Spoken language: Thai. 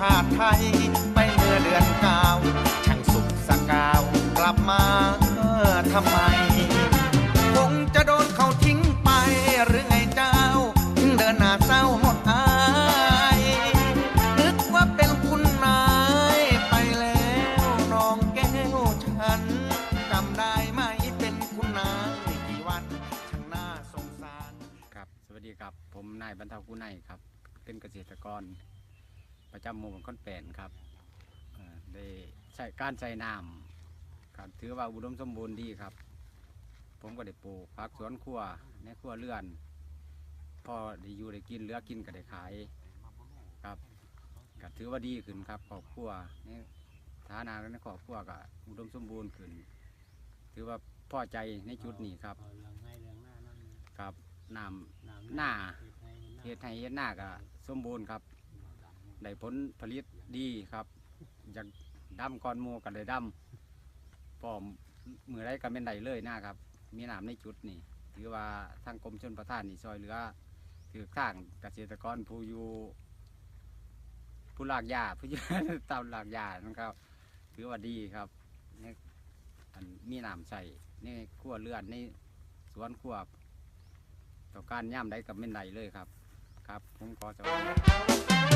ขาดไทย ไปเมื่อเดือนเก้าช่างสุขสกาว กลับมาเออทำไม คงจะโดนเขาทิ้งไป หรือไงเจ้า เดินหน้าเศร้าหมดอายนึกว่าเป็นคุณนายไปแล้วน้องแก้วฉันจำได้ไหมเป็นคุณนายกี่วันช่างน่าสงสาร ครับ สวัสดีครับ ผมนายบรรเทาผู้ในครับ เป็นเกษตรกร ประจำหมู่บ้านค้อนแปนครับเอ่อได้ใช้การใช้น้ำครับถือว่าอุดมสมบูรณ์ดีครับ ผมก็ได้ปลูกผักสวนครัวในครัวเรือน พอได้อยู่ได้กินเหลือกินก็ได้ขายครับก็ถือว่าดีขึ้นครับครอบครัวในฐานะในครอบครัวก็อุดมสมบูรณ์ขึ้น ถือว่าพอใจในจุดนี้ครับเอาเรื่องให้เรื่องหน้านั่นนี่ครับน้ำ หน้า เฮ็ดให้ำเฮ็ดนาก็สมบูรณ์ครับ ได้ผลผลิตดีครับ อยากดำก่อนหมูก็ได้ดำพร้อมมือไรก็เป็นได้เลยหน้าครับ มีน้ำในจุดนี่ถือว่าทางกรมชนประทานนี่ซอยเหลือคือข้างเกษตรกรผู้อยู่ผู้ลากหญ้าผู้อยู่ตามลากหญ้านะครับถือว่าดีครับในอันมีน้ำใส่ในครัวเรือนในสวนครัวต่อการย่ำได้กับเม่นใดเลยครับ ครับผมขอสวัสดี